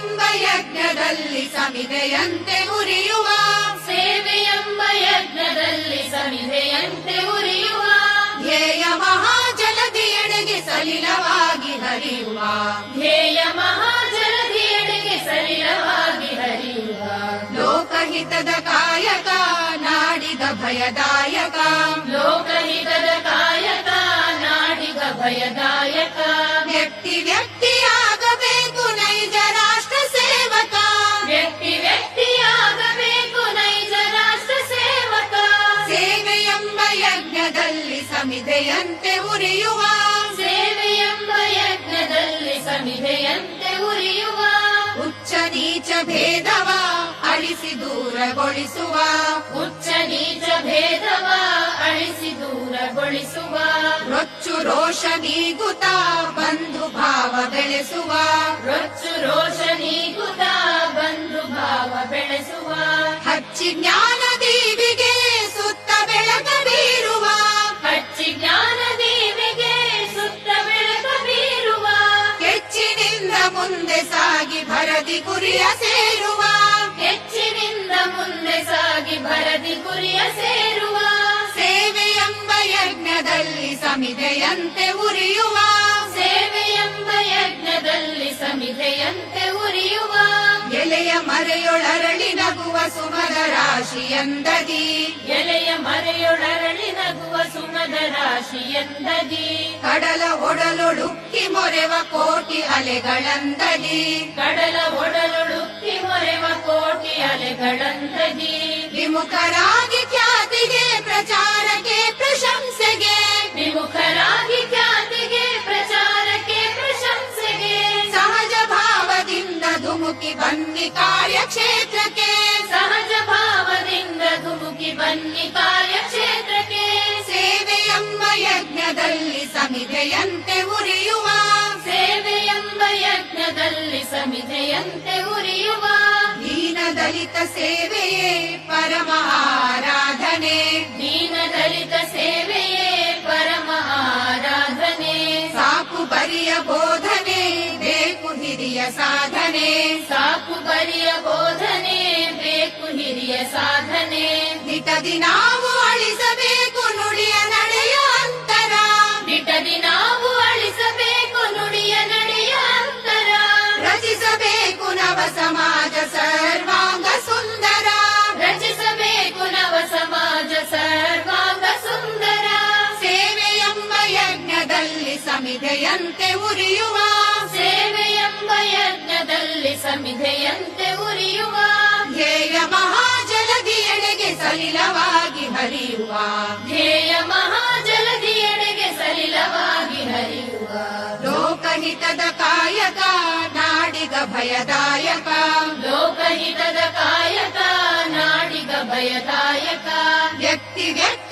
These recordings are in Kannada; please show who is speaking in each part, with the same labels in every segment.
Speaker 1: ಎಂಬ ಯಜ್ಞದಲ್ಲಿ ಸಮಿದೆಯಂತೆ ಉರಿಯುವ.
Speaker 2: ಸೇವೆಯೆಂಬ ಯಜ್ಞದಲ್ಲಿ ಸಮಿಧೆಯಂತೆ ಉರಿಯುವ.
Speaker 1: ಧ್ಯೇಯ ಮಹಾಜಲದಿಯೆಡೆಗೆ ಸಲಿಲವಾಗಿ ಹರಿಯುವ.
Speaker 2: ಧ್ಯೇಯ ಮಹಾಜಲಧಿಯೆಡೆಗೆ ಸಲಿಲವಾಗಿ ಹರಿಯುವ.
Speaker 1: ಲೋಕಹಿತದ ಕಾಯಕ ನಾಡಿಗ ಭಯದಾಯಕ.
Speaker 2: ಲೋಕಹಿತದ ಕಾಯಕ ನಾಡಿಗ ಭಯದಾಯಕ.
Speaker 1: ವ್ಯಕ್ತಿ ವ್ಯಕ್ತಿಯಾಗಬೇಕು ಯಜ್ಞದಲ್ಲಿ ಸಮಿದೆಯಂತೆ ಉರಿಯುವ.
Speaker 2: ಸೇವೆಯೆಂಬ ಯಜ್ಞದಲ್ಲಿ ಸಮಿದೆಯಂತೆ ಉರಿಯುವ.
Speaker 1: ಉಚ್ಚ ನೀಚ ಭೇದವ ಅಳಿಸಿ ದೂರಗೊಳಿಸುವ.
Speaker 2: ಉಚ್ಚ ನೀಚ ಭೇದವ ಅಳಿಸಿ ದೂರಗೊಳಿಸುವ.
Speaker 1: ರೊಚ್ಚು ರೋಷ ನೀಗುತ ಬಂಧು ಭಾವ ಬೆಳೆಸುವ.
Speaker 2: ರೊಚ್ಚು ರೋಷ ನೀಗುತ ಬಂಧು ಭಾವ ಬೆಳೆಸುವ.
Speaker 1: ಹಚ್ಚಿ ಜ್ಞಾನ ಭರದಿ ಗುರಿಯ ಸೇರುವ.
Speaker 2: ಹೆಚ್ಚಿನಿಂದ ಮುಂದೆ ಸಾಗಿ ಭರದಿ ಗುರಿಯ ಸೇರುವ.
Speaker 1: ಸೇವೆ ಎಂಬ ಯಜ್ಞದಲ್ಲಿ ಸಮಿದೆಯಂತೆ ಉರಿಯುವ.
Speaker 2: ಎಂಬ ಯಜ್ಞದಲ್ಲಿ ಸಮಿದೆಯಂತೆ ಉರಿಯುವ.
Speaker 1: ಎಲೆಯ ಮರೆಯೊಳರಳಿ ನಗುವ ಸುಮದ ರಾಶಿಯಂದದಿ
Speaker 2: ಎಲೆಯ ಸುಮದ ರಾಶಿಯಂದದಿ
Speaker 1: ಕಡಲ ಒಡಲೊಳುಕ್ಕಿ ಮೊರೆವ ಕೋಟಿ ಅಲೆಗಳಂದದಿ.
Speaker 2: ಕಡಲ ಒಡಲೊಳುಕ್ಕಿ ಮೊರೆವ ಕೋಟಿ ಅಲೆಗಳಂದದಿ.
Speaker 1: ವಿಮುಖರಾಗಿ ಖ್ಯಾತಿಗೆ ಪ್ರಚಾರಕ್ಕೆ ಪ್ರಶಂಸೆಗೆ.
Speaker 2: ವಿಮುಖರಾಗಿ ಖ್ಯಾತಿಗೆ ಪ್ರಚಾರಕ್ಕೆ ಪ್ರಶಂಸೆಗೆ.
Speaker 1: ಸಹಜ ಭಾವದಿಂದ ಧುಮುಕಿ ಬನ್ನಿ ಕಾರ್ಯಕ್ಷೇತ್ರಕ್ಕೆ.
Speaker 2: ಸಹಜ ಭಾವದಿಂದ ಧುಮುಕಿ ಬನ್ನಿ ಕಾರ್ಯಕ್ಷೇತ್ರಕ್ಕೆ
Speaker 1: ಸಮಿದೆಯಂತೆ ಉರಿಯುವ.
Speaker 2: ಸೇವೆಯೆಂಬ ಯಜ್ಞದಲ್ಲಿ ಸಮಿಧೆಯಂತೆ ಉರಿಯುವ.
Speaker 1: ದೀನ ದಲಿತ ಸೇವೆಯೇ ಪರಮ ಆರಾಧನೆ
Speaker 2: ದೀನ ದಲಿತ ಸೇವೆಯೇ ಪರಮ ಆರಾಧನೆ
Speaker 1: ಸಾಕು ಬರಿಯ ಬೋಧನೆ ಬೇಕು ಹಿರಿಯ ಸಾಧನೆ.
Speaker 2: ಸಾಕು ಬರಿಯ ಬೋಧನೆ ಬೇಕು ಹಿರಿಯ ಸಾಧನೆ.
Speaker 1: ದಿಟದಿ ನಾವು ಸಮಿದೆಯಂತೆ ಉರಿಯುವ
Speaker 2: ಸೇವೆಯೆಂಬ ಯಜ್ಞದಲ್ಲಿ ಸಮಿಧೆಯಂತೆ ಉರಿಯುವ
Speaker 1: ಧ್ಯೇಯ ಮಹಾಜಲದಿಯೆಡೆಗೆ ಸಲಿಲವಾಗಿ ಹರಿಯುವ
Speaker 2: ಧ್ಯೇಯ ಮಹಾಜಲದಿಯೆಡೆಗೆ ಸಲಿಲವಾಗಿ ಹರಿಯುವ
Speaker 1: ಲೋಕಹಿತದ ಕಾಯಕ ನಾಡಿಗ ಭಯದಾಯಕ.
Speaker 2: ಲೋಕಹಿತದ ಕಾಯಕ ನಾಡಿಗ ಭಯದಾಯಕ.
Speaker 1: ವ್ಯಕ್ತಿ ವ್ಯಕ್ತಿಯಾಗಬೇಕು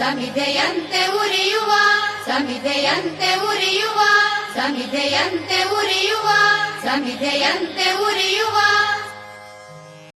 Speaker 1: ಸಮಿದೆಯಂತೆ ಉರಿಯುವ ಸಮಿದೆಯಂತೆ ಉರಿಯುವ ಸಮಿದೆಯಂತೆ ಉರಿಯುವ ಸಮಿದೆಯಂತೆ ಉರಿಯುವ.